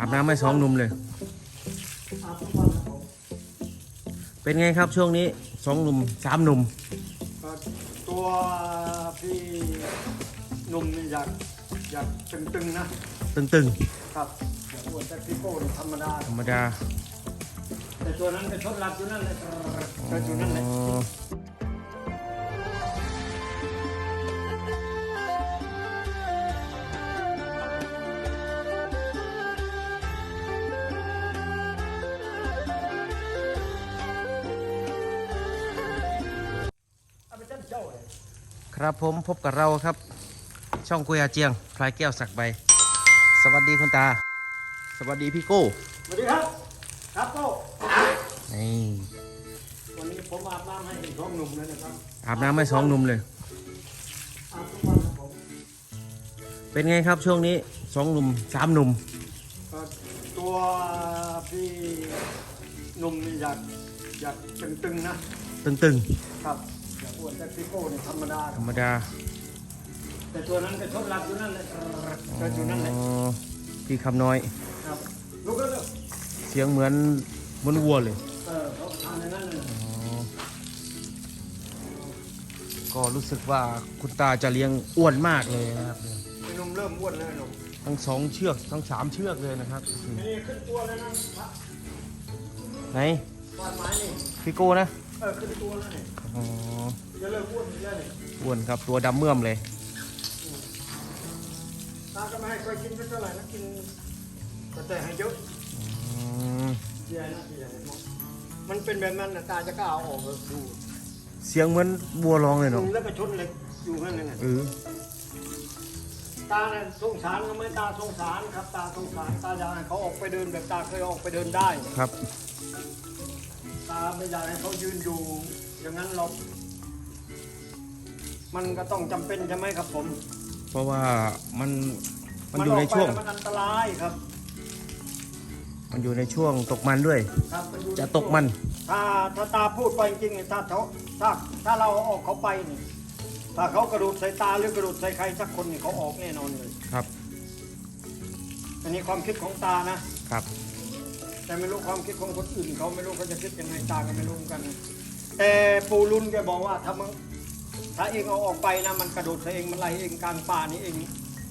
อาบน้ำให้สองหนุ่มเลยอาบทุกวันครับผมเป็นไงครับช่วงนี้สองหนุ่มสามหนุ่มก็ตัวพี่หนุ่มนี่อยากอยากตึงๆนะ ตึงครับอยากอ้วนแต่พี่โก้นี่ธรรมดา ๆ ธรรมดาแต่ตัวนั้นก็ชดหลับอยู่นั่นแหละก็อยู่นั่นแหละ อ๋อ ครับผมพบกับเราครับ ช่องกุยอาเจียงพลายแก้วสักใบ สวัสดีคุณตา สวัสดีพี่โก้สวัสดีครับ ครับโก้นี่วันนี้ผมอาบน้ำให้ท้องหนุ่มเลยนะครับอาบน้ำให้สองหนุ่มเลยอาบทุกวันครับผมเป็นไงครับช่วงนี้สองหนุ่มสามหนุ่มก็ตัวพี่หนุ่มนี่อยากอยากตึงๆนะตึงครับ อยากอ้วนแต่พี่โก้นี่ธรรมดาๆธรรมดาแต่ตัวนั้นก็ชดหลับอยู่นั่นแหละก็อยู่นั่นแหละอ๋อพี่คำน้อย ครับลุกแล้วเร็วเสียงเหมือนเหมือนวัวเลย เออเขาทำอย่างนั้นเลยอ๋อก็รู้สึกว่าคุณตาจะเลี้ยงอ้วนมากเลยนะครับไอ้หนุ่มเริ่มอ้วนเลยหนุ่มทั้งสองเชือกทั้งสามเชือกเลยนะครับนี่ขึ้นตัวแล้วนะพระไหนวาดไม้นี่พี่โก้นะ เออขึ้นตัวแล้วนี่อ๋อจะเริ่มอ้วนอีกแล้วนี่อ้วนครับตัวดำเมื่อมเลย ตาก็ไม่ให้ค่อยกินสักเท่าไหร่นะกินแต่แต่ให้เยอะอืมเสียนะเสียนะมันเป็นแบบนั้นนะตาจะกล้าเอาออกเลยดูเสียงเหมือนวัวร้องเลยเนาะแล้วก็ชนเหล็กอยู่นั่นนึงเออตาเนี่ยสงสารก็ไม่ตาสงสารครับตาสงสารตาอยากให้เขาออกไปเดินแบบตาเคยออกไปเดินได้ ครับตา ไม่อยากให้เขายืนอยู่ อย่างนั้นหรอกมันก็ต้องจำเป็นใช่ไหมครับผมเพราะว่ามันมันอยู่ในช่วง กไปแล้วมันอันตรายครับมันอยู่ในช่วงตกมันด้วย ครับมันอยู่ในจะตกมัน ถ้าถ้าตาพูดไปจริงๆเนี่ยถ้าเขาถ้าถ้าเราเอาออกเขาไปนี่ถ้าเขากระโดดใส่ตาหรือกระโดดใส่ใครสักคนนี่เขาออกแน่นอนเลย ครับ อันนี้ความคิดของตานะครับ แต่ไม่รู้ความคิดของคนอื่นเขาไม่รู้เขาจะคิดยังไงตาก็ไม่รู้เหมือนกัน แต่ปูรุนแกบอกว่าถ้ามึงถ้าเองเอาออกไปนะมันกระโดดใส่เองมันไล่เองกลางป่านี่เอง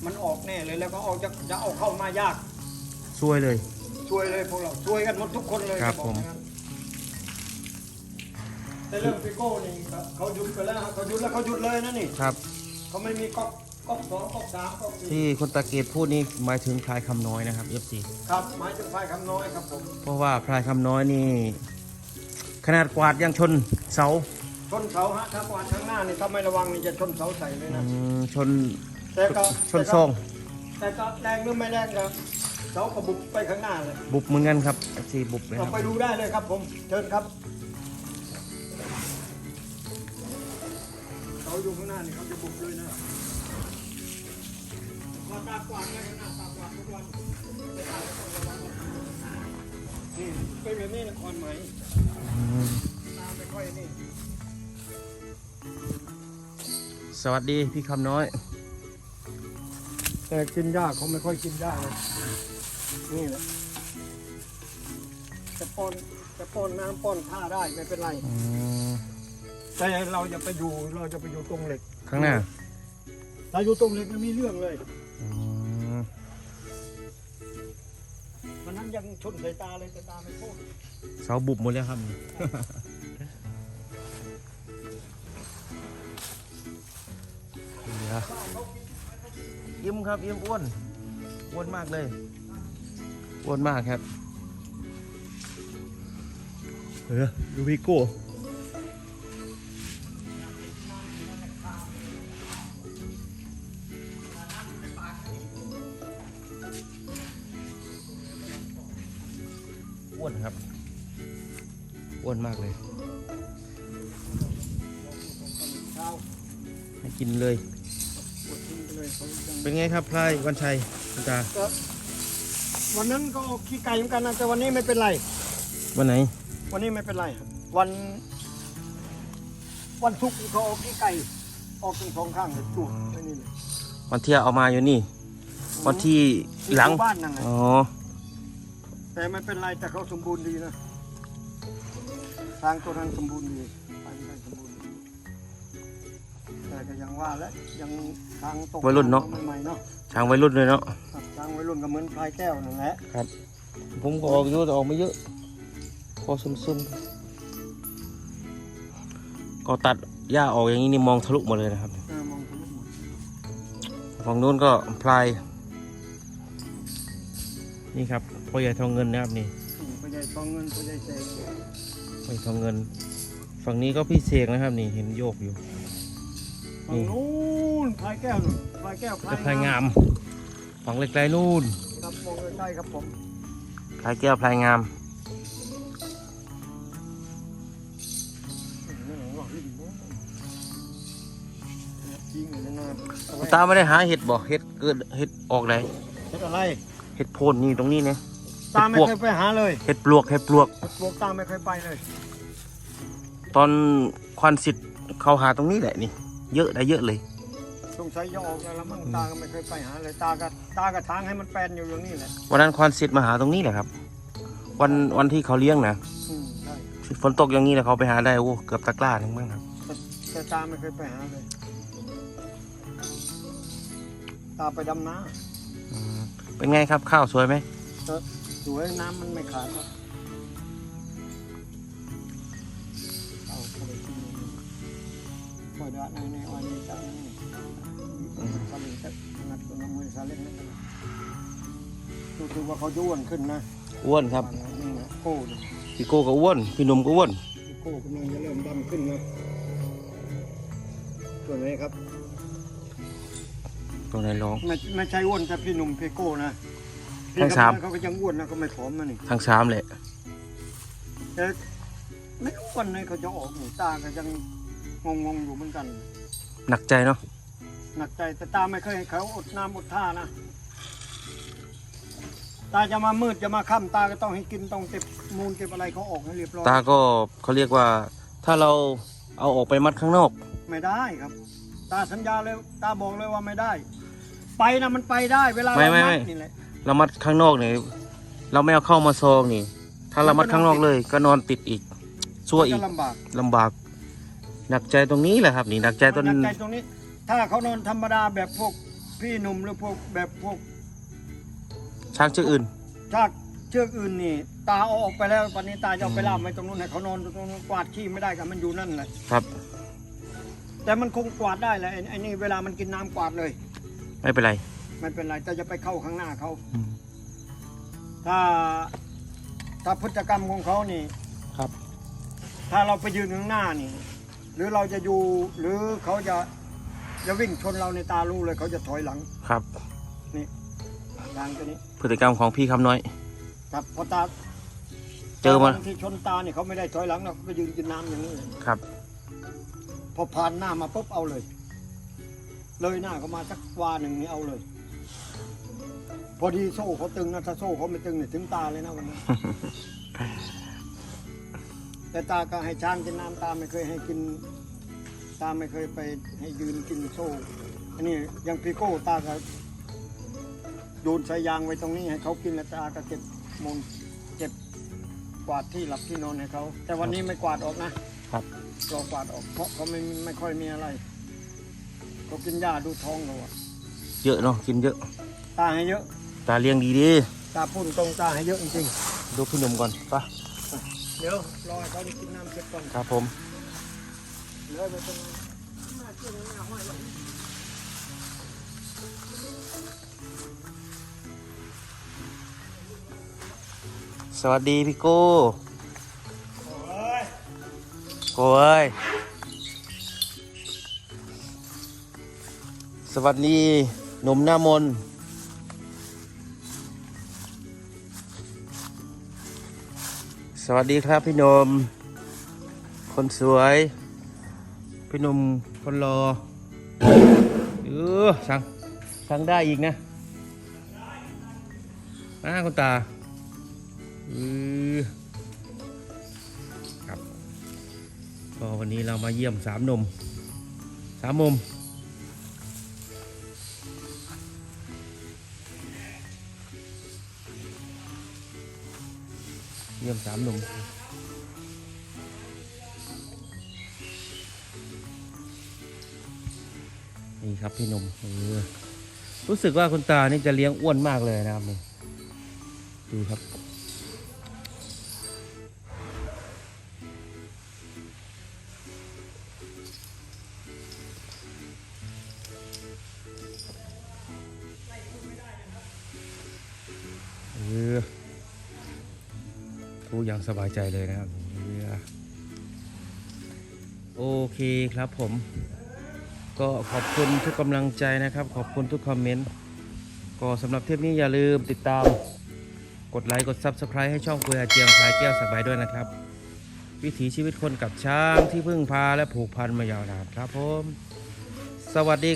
มันออกแน่เลยแล้วก็เอาจะจะเอาเข้ามายากช่วยเลย ช่วยเลยพวกเราช่วยกันหมดทุกคนเลยครับแกอกผม อย่างนั้นแต่เรื่องพิโก้นี่ครับเขาหยุดไปแล้วครับเขาหยุดแล้วเขาหยุดเลยนะนี่ ครับ เขาไม่มีก๊อก ก๊อกสองก๊อกสามก๊อกสี่ที่คนตะเกียบพูดนี่หมายถึงพลายคำน้อยนะครับ FC ครับหมายถึงไฟคำน้อยครับผมเพราะว่าพลายคำน้อยนี่ ขนาดกวาดยังชนเสาชนเสาฮะถ้ากวาดข้างหน้านี่ถ้าไม่ระวังนี่จะชนเสาใส่เลยอืนะมชนแต่ก็ชนซองแต่ก็แรงหรือไม่แรงก็เสาก็บุบไปข้างหน้าเลยบุบเหมือนกันครับ FC บุบเลยคเรารับไปดูได้เลยครับผมเชิญครับเสาอยู่ข้างหน้านี่เขาจะบุบเลยนะพอตากวาด ไปข้างหน้าตากวาดทุกวันแต่ตาก็ต้องระวังนี่เป็นแบบนี้นะคอนไหมอืมตาไม่ค่อยนี่สวัสดีพี่คำน้อย แต่กินยากเขาไม่ค่อยกินยากเลยนี่แหละจะป้อนจะป้อนน้ำป้อนข้าได้ไม่เป็นไรอืมแต่เราจะไปอยู่เราจะไปอยู่ตรงเหล็ก ข้างหน้าเราอยู่ตรงเหล็กมันมีเรื่องเลย อืมวันนั้นยังชนสายตาเลยแต่ตาไม่โทษเสาบุบหมดแล้วครับเดี๋ยวยิ้มครับยิ้มอ้วนอ้วนมากเลยอ้วนมากครับ เออดูพี่โก้ กินเลยปวดทิ้งไปเลยเขายังเป็นไงครับพลายวันชัยคุณตาก็วันนั้นก็ออกขี้ไก่เหมือนกันนะแต่วันนี้ไม่เป็นไร วันไหน วันนี้ไม่เป็นไร วัน วันศุกร์เขาออกขี้ไก่ออกทั้งสองข้างเลยจุดไม่นี่เลยวันที่เอามาอยู่นี่ วันที่หลังอยู่บ้านนั่นแหละอ๋อแต่ไม่เป็นไรแต่เขาสมบูรณ์ดีนะทางตัวนั้นสมบูรณ์ดีไปได้ ก็ยังว่าและยังทางตกวัยรุ่นเนาะใหม่ๆเนาะช้างวัยรุ่นเลยเนาะ ครับทางวัยรุ่นก็เหมือนพลายแก้วนั่นแหละผมก็ออกเยอะแต่ออกไม่เยอะ พอซึมๆ ก็ตัดหญ้าออกอย่างนี้นี่มองทะลุหมดเลยนะครับ เออมองทะลุหมดฝั่งนู้นก็พลาย นี่ครับพ่อใหญ่ทองเงินนะครับนี่อืมพ่อใหญ่ทองเงินพ่อใหญ่เสกพ่อใหญ่ทองเงิน ฝั่งนี้ก็พี่เสกนะครับ นี่เห็นโยกอยู่ ฝั่งนู้นพลายแก้วนู่นพลายแก้วและพลายงามฝั่งเล็กไกลนู่นครับมองใกล้ๆครับผมพลายแก้วพลายงามอืมว่าลิ้นเนอะจริงเลยนะคุณตาไม่ได้หาเห็ดบ่เห็ดเกิดเห็ดออกไหนเห็ดอะไรเห็ดโพนนี่ตรงนี้เนี่ยตาไม่เคยไปหาเลยเห็ดปลวกเห็ดปลวกเห็ดปลวกตาไม่เคยไปเลย ตอนควันสิทธิ์เขาหาตรงนี้แหละนี่ เยอะได้เยอะเลยสงสัยจะออกแล้วละมั่งตาก็ไม่เคยไปหาเลยตาก็ตาก็ทางให้มันแปลนอยู่อย่างนี้แหละวันนั้นควันสิทธิ์มาหาตรงนี้แหละครับ วันวันที่เขาเลี้ยงนะอืมใช่ฝนตกอย่างนี้แหละเขาไปหาได้โอ้เกือบตะกร้าหนึ่งมั้งครับ แต่แต่ตาไม่เคยไปหาเลย ตาไปดำน้อืมเป็นไงครับข้าวสวยไหมำสวยน้ำมันไม่ขาดครับเอาเข้าไปกิน เลยพอดาในในวันนี้จังนี่ซาเล้งจะงัดตัวน้ำมือซาเล้งนั่นนะรู้สึกว่าเขาจะอ้วนขึ้นนะอ้วนครับ นี่นะโก้เนี่ยพี่โก้ก็อ้วน พี่หนุ่มก็อ้วน โก้กำลังจะเริ่มดำขึ้นนะส่วนไหนครับตรงไหนร้อง ไม่ไม่ใช่อ้วนแต่พี่หนุ่มพี่โก้นะพี่ทั้งสาม กำนันเขาก็ยังอ้วนนะเขาไม่ผอมนะนี่ทั้งสามแหละ แต่ไม่รู้วันไหนเขาจะออกหนูตาก็ยัง งงๆอยู่เหมือนกัน หนักใจเนาะหนักใจแต่ตาไม่เคยให้เขาอดน้ำอดท่านะ ตาจะมามืดจะมาค่ำตาก็ต้องให้กินต้องเก็บมูลเก็บอะไรเขาออกให้เรียบร้อยตาก็เขาเรียกว่า ถ้าเราเอาออกไปมัดข้างนอก ไม่ได้ครับ ตาสัญญาเลยตาบอกเลยว่าไม่ได้ ไปนะมันไปได้เวลาไม่เราไม่นัไม่ดนี่แหละเรามัดข้างนอกเนี่ยเราไม่เอาเข้ามาซองนี่ ถ้าเรามัดข้างนอกเลย ก็นอนติดอีกชั่วมันอีจะกลำบากลำบาก หนักใจตรงนี้แหละครับ นี่หนักใจตรงหนักใจตรงนี้ ถ้าเขานอนธรรมดาแบบพวกพี่หนุ่มหรือพวกแบบพวกช้างเชือกอื่นถ้าเชือกอื่นนี่ตาเอาออกไปแล้ววันนี้ตาจะเอาไปล่ามไว้ตรงนู้นให้เขานอนตรงนู้นกวาดขี้ไม่ได้กันมันอยู่นั่นแหละครับ แต่มันคงกวาดได้แหละไอ้ไอ้นี่เวลามันกินน้ำกวาดเลย ไม่เป็นไรไม่เป็นไรแต่จะไปเข้าข้างหน้าเขาอืมถ้าถ้าพฤติกรรมของเขานี่ครับ ถ้าเราไปยืนข้างหน้านี่ หรือเราจะอยู่หรือเขาจะจะวิ่งชนเราในตารู้เลยเขาจะถอยหลังครับทางตัวนี้พฤติกรรมของพี่คำน้อย ครับพอตาเจอมาตนที่ชนตาเนี่ยเขาไม่ได้ถอยหลังนะเขาก็ยืนกินน้ำอย่างนี้เลยครับ พอผ่านหน้ามาปุ๊บเอาเลย เลยหน้าเขามาสักวาหนึ่งนี่เอาเลย พอดีโซ่เขาตึงนะถ้าโซ่เขาไม่ตึงเนี่ยถึงตาเลยนะวันนั้น แต่ตาก็ให้ช้างกินน้ำตาไม่เคยให้กิน ตาไม่เคยไปให้ยืนกินโซ่ อันนี้อยังพีโก้ตาก็โยนสายยางไว้ตรงนี้ให้เขากินแล้วตาก็เก็บมูลเก็บกวาดที่หลับที่นอนให้เขา แต่วันนี้ไม่กวาดออกนะครับรอกวาดออกเพราะเขาไม่ไม่ค่อยมีอะไรเขากินหญ้าดูท้องเราอะเยอะเนาะกินเยอะ ตาให้เยอะ ตาเลี้ยงดีดีตาพุ่นตรงตาให้เยอะจริงๆดูพี่หนุ่มก่อนไปะๆ เดี๋ยวรอให้เขาได้กินน้ำเสร็จก่อนครับผมเลยไปตรงมาเชื่อหน้าห้อยสวัสดีพี่โก้โอ้ยโก้เอ้ย สวัสดีหนุ่มหน้ามน สวัสดีครับพี่นม คนสวย พี่นมคนรอเออสั่งสั่งได้อีกนะมาคุณตาเออครับก็วันนี้เรามาเยี่ยมสามนมสามมุม ยี่ยมสามหนุ่มนี่ครับพี่หนุ่มเออรู้สึกว่าคุณตานี่จะเลี้ยงอ้วนมากเลยนะครับนี่ดูครับ อย่างสบายใจเลยนะครับโอเคครับผม ก็ขอบคุณทุกกำลังใจนะครับ ขอบคุณทุกคอมเมนต์ก็สำหรับเทปนี้อย่าลืมติดตาม กดไลค์กด Subscribe ให้ช่องคุยอาเจียงพายแก้วสักใบด้วยนะครับ วิถีชีวิตคนกับช้างที่พึ่งพาและผูกพันมายาวนานครับผม สวัสดี